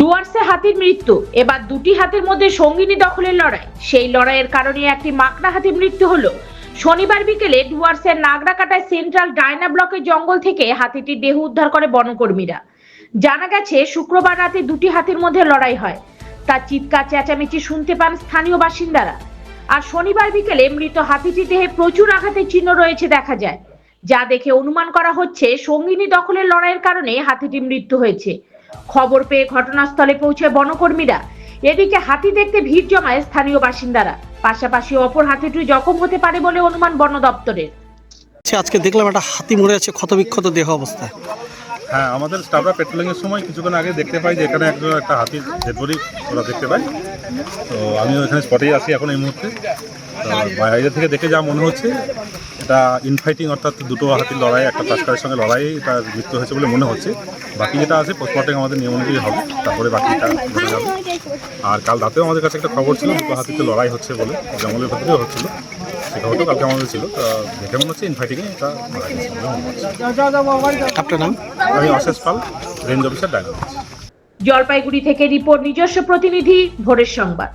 ডুয়ার্সে হাতির মৃত্যু। এবার দুটি হাতির মধ্যে সঙ্গিনী দখলের লড়াই। সেই লড়াইয়ের কারণে একটি মাকড়া হাতির মৃত্যু হলো। শনিবার বিকেলে ডুয়ার্সের নাগরাকাটায় সেন্ট্রাল ডায়না ব্লকের জঙ্গল থেকে হাতিটির দেহ উদ্ধার করে বনকর্মীরা। জানা গেছে, শুক্রবার রাতে দুটি হাতির মধ্যে লড়াই হয়। তার চিৎকার, চেঁচামেচি শুনতে পান স্থানীয় বাসিন্দারা। আর শনিবার বিকেলে মৃত হাতিটির দেহে প্রচুর আঘাতের চিহ্ন রয়েছে দেখা যায়। যা দেখে অনুমান করা হচ্ছে, সঙ্গিনী দখলের লড়াইয়ের কারণে হাতিটির মৃত্যু হয়েছে। খবর পেয়ে ঘটনাস্থলে পৌঁছে বনকর্মীরা এদিকে হাতি দেখতে ভিড় জমায় স্থানীয় বাসিন্দারা। পাশাপাশি অপর হাতিটি জখম হতে পারে বলে অনুমান বন দপ্তরের। আচ্ছা, আজকে দেখলাম একটা হাতি মরে আছে ক্ষতবিক্ষত দেহ অবস্থায়। হ্যাঁ আমাদের স্টাফরা পেট্রোলিং এর সময় কিছুক্ষণ আগে দেখতে পাই যে এখানে একজন একটা হাতির ডেড বডি ওরা দেখতে পাই তো আমিও এখানে স্পটেই আছি এখন এই মুহূর্তে। তো বাইরে থেকে দেখে যা মনে হচ্ছে এটা ইনফাইটিং অর্থাৎ দুটো হাতির লড়াই একটা তাস্কারের সঙ্গে লড়াই এটা মৃত্যু হয়েছে বলে মনে হচ্ছে। বাকি যেটা আছে পোস্টমর্টম আমাদের নিয়ম অনুযায়ী হবে তারপরে বাকিটা যাবে। আর কাল রাতেও আমাদের কাছে একটা খবর ছিল দুটো হাতিতে লড়াই হচ্ছে বলে জঙ্গলের ভেতরেও হচ্ছিল। সে খবরটাও কালকে আমাদের ছিল দেখে মনে হচ্ছে ইনফাইটিংয়ে এটা মারা গেছে আপনার নাম? আমি Ashesh Pal range officer dynamics Jalpaiguri থেকে রিপোর্ট নিজস্ব প্রতিনিধি ভোরের সংবাদ।